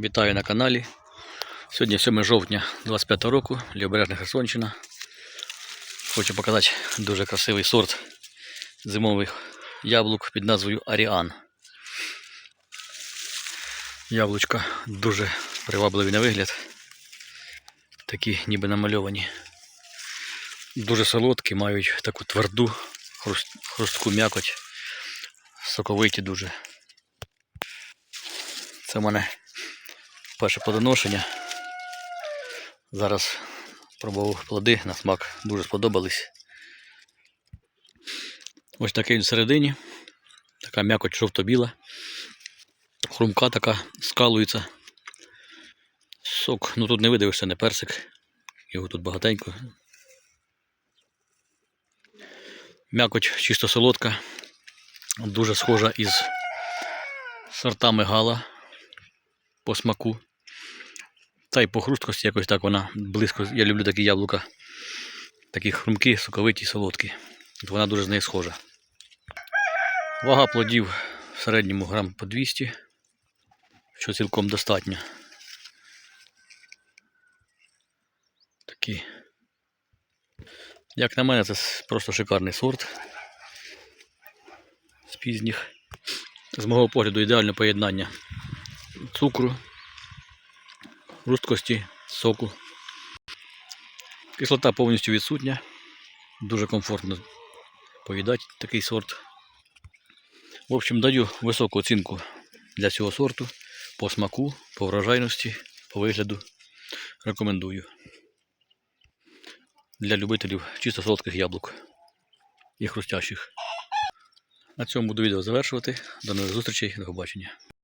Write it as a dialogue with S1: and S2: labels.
S1: Вітаю на каналі. Сьогодні 7 жовтня 25 року, Лівобережна Херсонщина. Хочу показати дуже красивий сорт зимових яблук під назвою Аріан. Яблучка дуже привабливі на вигляд. Такі ніби намальовані. Дуже солодкі, мають таку тверду, хруст- хрустку м'якоть, соковиті дуже. Це в мене перше плодоношення. Зараз пробував плоди на смак, дуже сподобались. Ось такий він всередині. Така м'якоть жовто-біла. Хрумка така скалується. Сок, ну тут не видивишся, не персик. Його тут багатенько. М'якоть чисто солодка. Дуже схожа із сортами гала по смаку. Та й по хрусткості якось так вона близько. Я люблю такі яблука. Такі хрумкі, соковиті, солодкі. От вона дуже з нею схожа. Вага плодів в середньому грам по 200, що цілком достатньо. Такі. Як на мене, це просто шикарний сорт. З пізніх. З мого погляду ідеальне поєднання цукру, хрусткості, соку. Кислота повністю відсутня. Дуже комфортно поїдати такий сорт. В общем, даю високу оцінку для цього сорту по смаку, по врожайності, по вигляду. Рекомендую. Для любителів чисто солодких яблук і хрустящих. На цьому буду відео завершувати. До нових зустрічей, до побачення.